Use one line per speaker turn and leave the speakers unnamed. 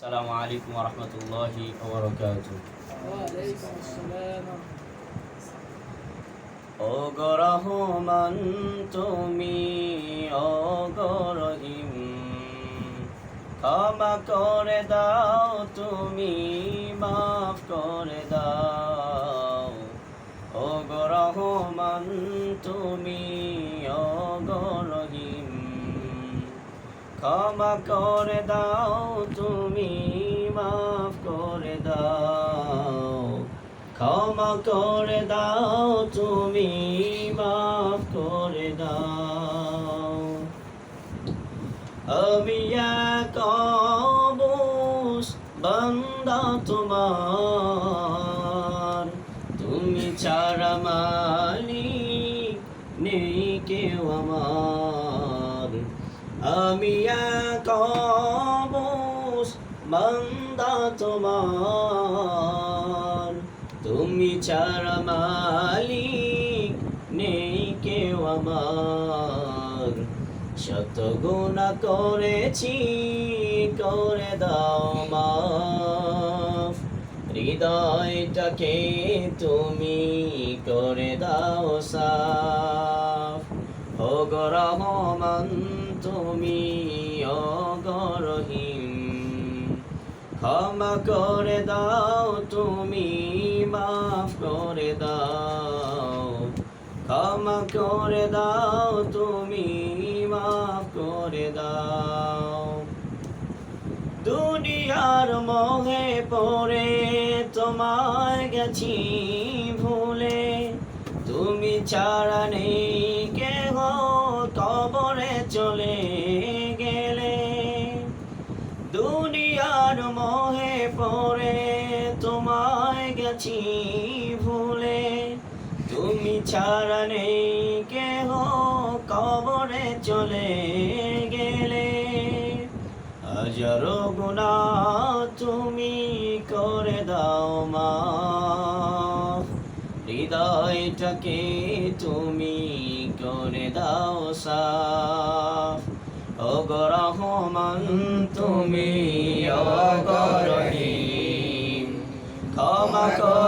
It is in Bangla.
আসসালামু আলাইকুম রহমতুল্লাহি
ওয়ালাইকুম আসসালাম
ও গরহমান তুমি ও গরহিম ক্ষমা করে দাও তুমি মাফ করে দাও। ও গরহমান তুমি ও গরহিম ক্ষমা করে দাও, তুমি মাফ করে দাও। ক্ষমা করে দাও, তুমি মাফ করে দাও। আমি এক অবুস বান্দা তোমার। তুমি ছাড়া মালিক নেই কেউ আমার। আমি এক বান্দা তোমার। তুমি ছাড়া মালিক নেই কেউ আমার। শত গুণা করেছি, করে দাও মাফ। হৃদয়টাকে তুমি, করে দাও সাফ। ও রহমান ক্ষমা করে দাও, তুমি মাফ করে দাও। ক্ষমা করে দাও, তুমি মাফ করে দাও। দুনিয়ার মোহে পড়ে, তোমায় গেছি ভুলে। তুমি ছাড়া নেই, কেহ কবরে চলে গেলে। দুনিয়ার মোহে পড়ে, তোমায় গেছি ভুলে। তুমি ছাড়া নেই, কেহ কবরে চলে গেলে। হাজারো গুণা তুমি করে দাও মা হৃদয়টাকে তুমি করে দাও সাফ। অগরহমান তুমি অগরহীম ক্ষমা করে